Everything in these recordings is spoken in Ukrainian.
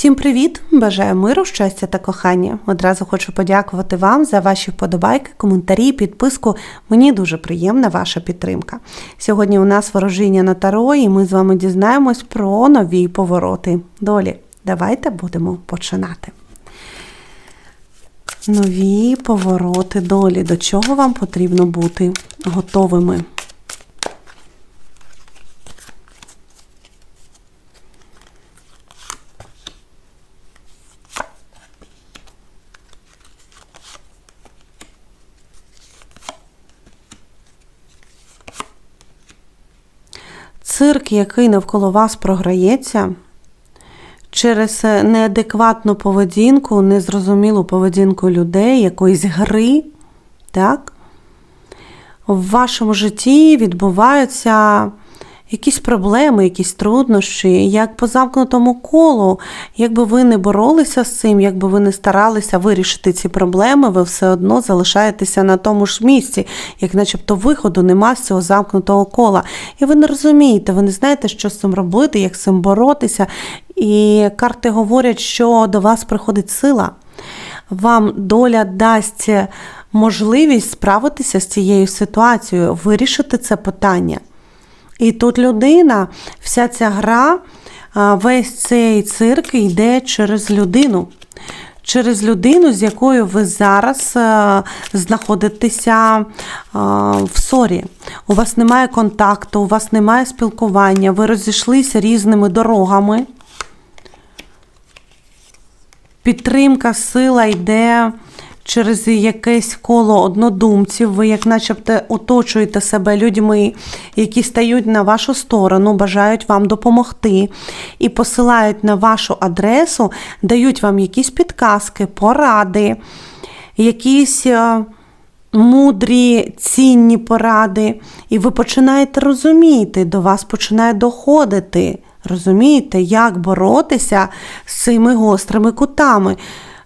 Всім привіт! Бажаю миру, щастя та кохання. Одразу хочу подякувати вам за ваші вподобайки, коментарі, підписку. Мені дуже приємна ваша підтримка. Сьогодні у нас ворожіння на таро, і ми з вами дізнаємось про нові повороти долі. Давайте будемо починати. Нові повороти долі. До чого вам потрібно бути готовими? Цирк, який навколо вас програється, через неадекватну поведінку, незрозумілу поведінку людей, якоїсь гри, так? в вашому житті відбуваються якісь проблеми, якісь труднощі, як по замкнутому колу. Якби ви не боролися з цим, якби ви не старалися вирішити ці проблеми, ви все одно залишаєтеся на тому ж місці, як начебто виходу нема з цього замкнутого кола. І ви не розумієте, ви не знаєте, що з цим робити, як з цим боротися. І карти говорять, що до вас приходить сила. Вам доля дасть можливість справитися з цією ситуацією, вирішити це питання. І тут людина, вся ця гра, весь цей цирк йде через людину. Через людину, з якою ви зараз знаходитеся в ссорі. У вас немає контакту, у вас немає спілкування, ви розійшлися різними дорогами. Підтримка, сила йде через якесь коло однодумців, ви, як начебто, оточуєте себе людьми, які стають на вашу сторону, бажають вам допомогти і посилають на вашу адресу, дають вам якісь підказки, поради, якісь. Е, мудрі, цінні поради, і ви починаєте розуміти, до вас починає доходити. Розумієте, як боротися з цими гострими кутами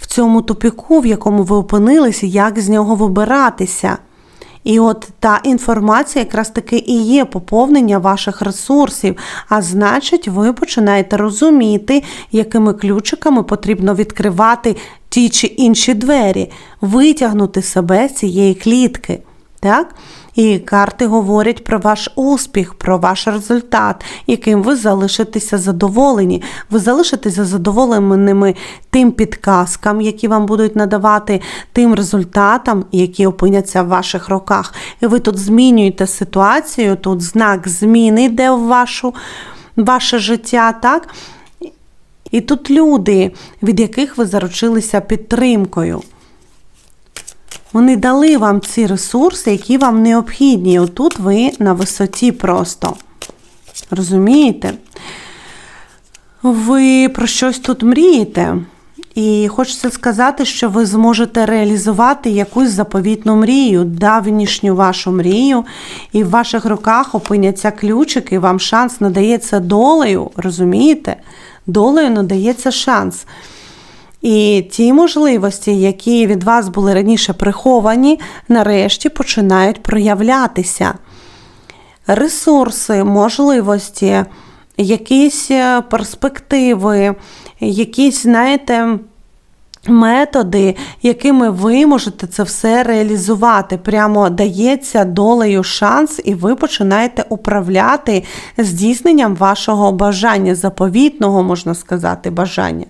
в цьому тупіку, в якому ви опинилися, як з нього вибиратися. І от та інформація якраз таки і є поповнення ваших ресурсів, а значить, ви починаєте розуміти, якими ключиками потрібно відкривати ті чи інші двері, витягнути себе з цієї клітки. Так? І карти говорять про ваш успіх, про ваш результат, яким ви залишитеся задоволені. Ви залишитеся задоволеними тим підказкам, які вам будуть надавати, тим результатам, які опиняться в ваших руках. І ви тут змінюєте ситуацію, тут знак зміни йде в вашу, ваше життя, так? І тут люди, від яких ви заручилися підтримкою. Вони дали вам ці ресурси, які вам необхідні. Отут ви на висоті просто. Розумієте? Ви про щось тут мрієте. І хочеться сказати, що ви зможете реалізувати якусь заповітну мрію, давнішню вашу мрію, і в ваших руках опиняться ключики, вам шанс надається долею, розумієте? Долею надається шанс. І ті можливості, які від вас були раніше приховані, нарешті починають проявлятися. Ресурси, можливості, якісь е, перспективи, якісь, знаєте, Методи, якими ви можете це все реалізувати, прямо дається долею шанс, і ви починаєте управляти здійсненням вашого бажання, заповітного, можна сказати, бажання.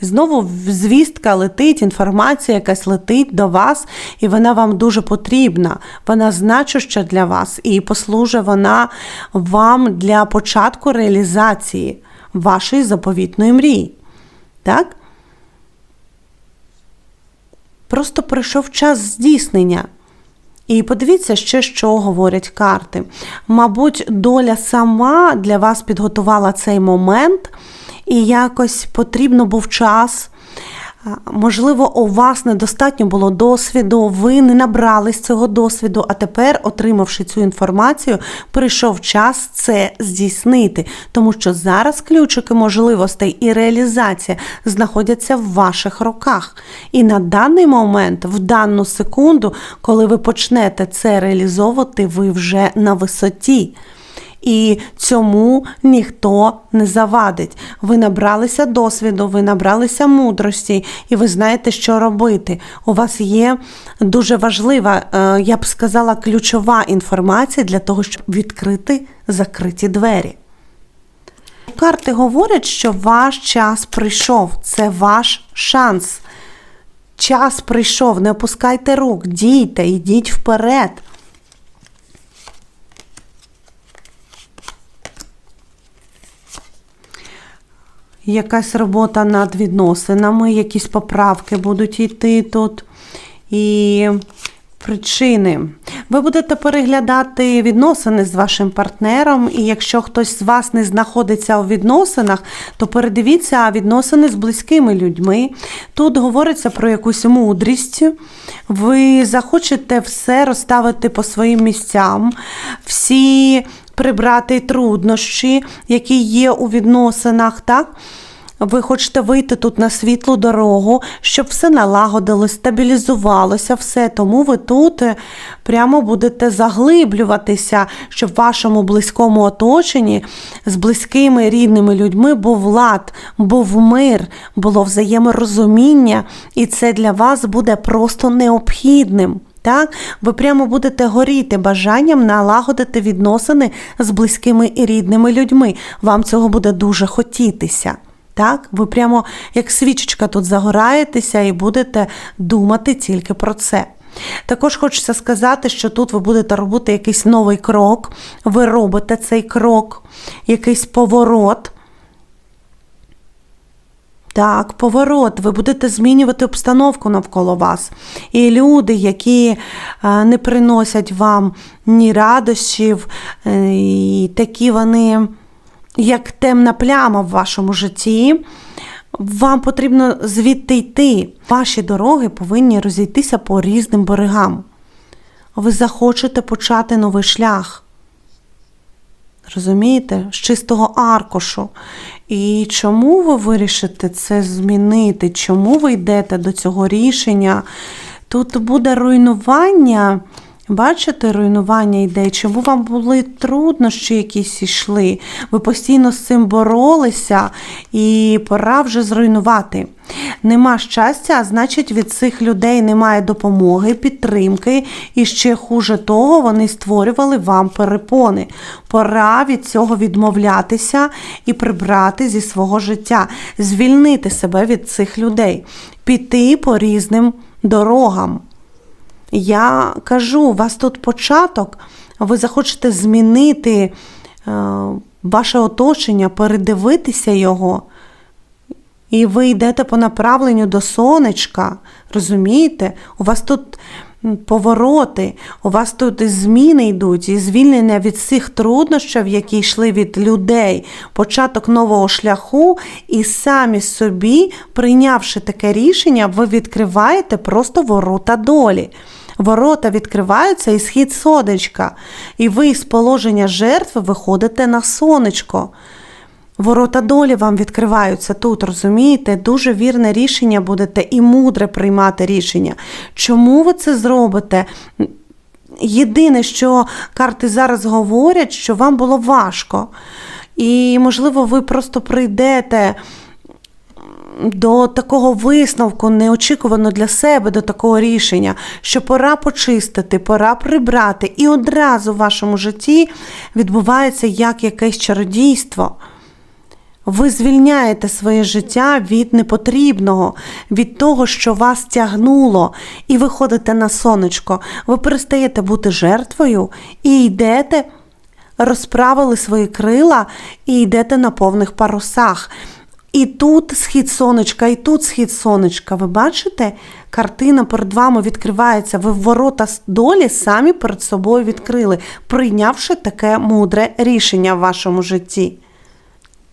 Знову звістка летить, інформація якась летить до вас, і вона вам дуже потрібна. Вона значуща для вас, і послужить вона вам для початку реалізації вашої заповітної мрії. Так? Просто прийшов час здійснення. І подивіться ще, що говорять карти. Мабуть, доля сама для вас підготувала цей момент, і якось потрібно був час Можливо, у вас недостатньо було досвіду, ви не набрались цього досвіду, а тепер, отримавши цю інформацію, прийшов час це здійснити, тому що зараз ключики можливостей і реалізація знаходяться в ваших руках. І на даний момент, в дану секунду, коли ви почнете це реалізовувати, ви вже на висоті. І цьому ніхто не завадить. Ви набралися досвіду, ви набралися мудрості, і ви знаєте, що робити. У вас є дуже важлива, е, я б сказала, ключова інформація для того, щоб відкрити закриті двері. Карти говорять, що ваш час прийшов, це ваш шанс. Час прийшов, не опускайте рук, дійте, йдіть вперед. Якась робота над відносинами, якісь поправки будуть йти тут. І причини. Ви будете переглядати відносини з вашим партнером, і якщо хтось з вас не знаходиться у відносинах, то передивіться відносини з близькими людьми. Тут говориться про якусь мудрість. Ви захочете все розставити по своїм місцям, всі прибрати труднощі, які є у відносинах, так? Ви хочете вийти тут на світлу дорогу, щоб все налагодилось, стабілізувалося, все. Тому ви тут е, прямо будете заглиблюватися, щоб в вашому близькому оточенні з близькими рідними людьми був лад, був мир, було взаєморозуміння, і це для вас буде просто необхідним. Так, ви прямо будете горіти бажанням налагодити відносини з близькими і рідними людьми. Вам цього буде дуже хотітися. Так, ви прямо як свічечка тут загораєтеся і будете думати тільки про це. Також хочеться сказати, що тут ви будете робити якийсь новий крок, ви робите цей крок, якийсь поворот. Так, поворот, ви будете змінювати обстановку навколо вас. І люди, які е, не приносять вам ні радощів, е, і такі вони як темна пляма в вашому житті. Вам потрібно звідти йти. Ваші дороги повинні розійтися по різним берегам. Ви захочете почати новий шлях. Розумієте, з чистого аркушу. І чому ви вирішите це змінити? Чому ви йдете до цього рішення? Тут буде руйнування. Бачите, руйнування ідей, чому вам були труднощі якісь йшли? Ви постійно з цим боролися, і пора вже зруйнувати. Нема щастя, а значить, від цих людей немає допомоги, підтримки, і ще хуже того, вони створювали вам перепони. Пора від цього відмовлятися і прибрати зі свого життя, звільнити себе від цих людей, піти по різним дорогам. Я кажу, у вас тут початок, ви захочете змінити е, ваше оточення, передивитися його. І ви йдете по направленню до сонечка, розумієте? У вас тут повороти, у вас тут зміни йдуть, і звільнення від всіх труднощів, які йшли від людей, початок нового шляху, і самі собі, прийнявши таке рішення, ви відкриваєте просто ворота долі. Ворота відкриваються і схід сонечка, і ви з положення жертви виходите на сонечко. Ворота долі вам відкриваються тут, розумієте? Дуже вірне рішення будете і мудре приймати рішення. Чому ви це зробите? Єдине, що карти зараз говорять, що вам було важко. І, можливо, ви просто прийдете до такого висновку, неочікувано для себе, до такого рішення, що пора почистити, пора прибрати, і одразу в вашому житті відбувається як якесь чародійство. Ви звільняєте своє життя від непотрібного, від того, що вас тягнуло, і виходите на сонечко. Ви перестаєте бути жертвою і йдете, розправили свої крила і йдете на повних парусах. І тут схід сонечка, і тут схід сонечка. Ви бачите? Картина перед вами відкривається. Ви ворота долі самі перед собою відкрили, прийнявши таке мудре рішення в вашому житті.